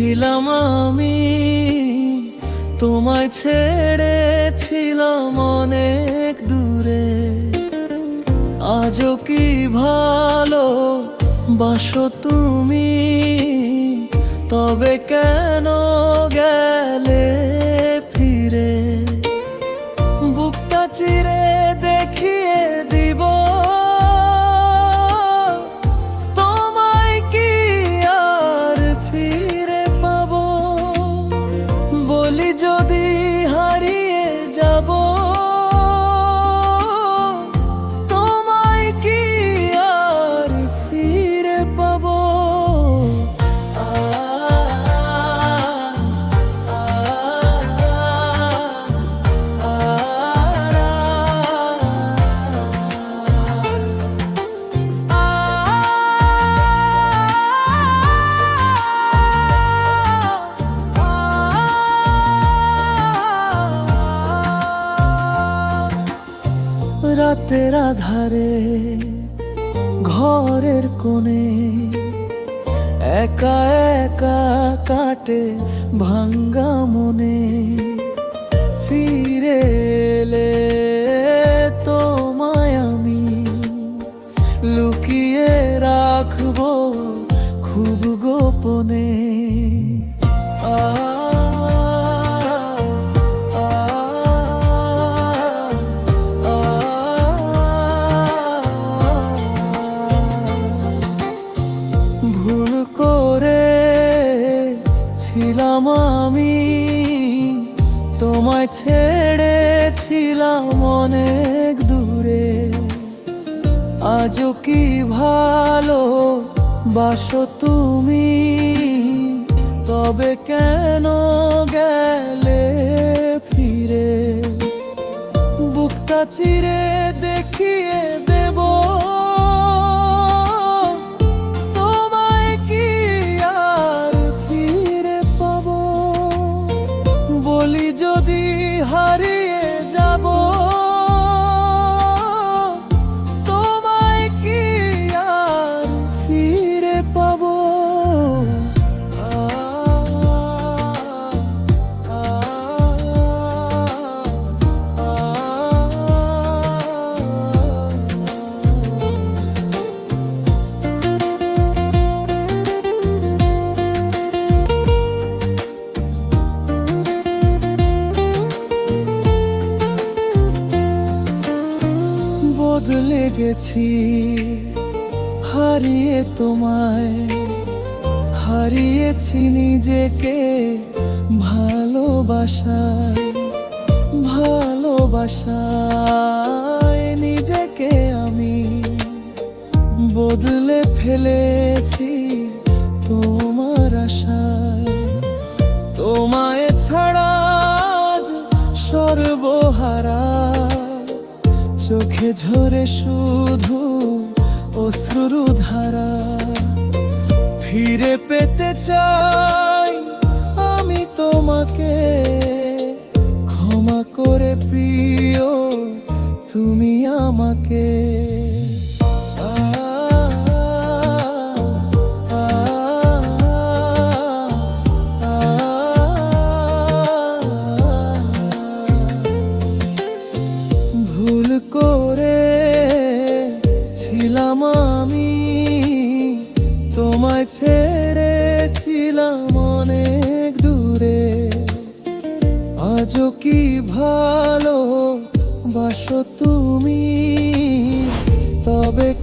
ছিলাম আমি তোমায় ছেড়েছিলাম অনেক দূরে। আজও কি ভালো বাসো তুমি তবে কেন গেলে? রাতের আধারে ঘরের কোণে একা একা কাটে ভাঙ্গা মনে। ফিরে এলে তোমায় আমি লুকিয়ে রাখব খুব গোপনে। আ, তোমায় ছেড়েছিলাম অনেক দূরে। আজও কি ভালো বাসো তুমি? তবে কেন গেলে ফিরে? বুকটা চিরে দেখিয়ে দেব বদলে গেছি হারিয়ে তোমায়, হারিয়েছি নিজেকে ভালোবাসায় ভালোবাসায় নিজেকে আমি বদলে ফেলেছি তোমার আশায়। তোমায় ছাড়া সর্বহারা চোখে ঝরে শুধু অশ্রুরু ধারা ফিরে পেতে চাই ছিলাম আমি তোমায় ছেড়েছিলাম অনেক দূরে। আজও কি ভালো বাসো তুমি? তবে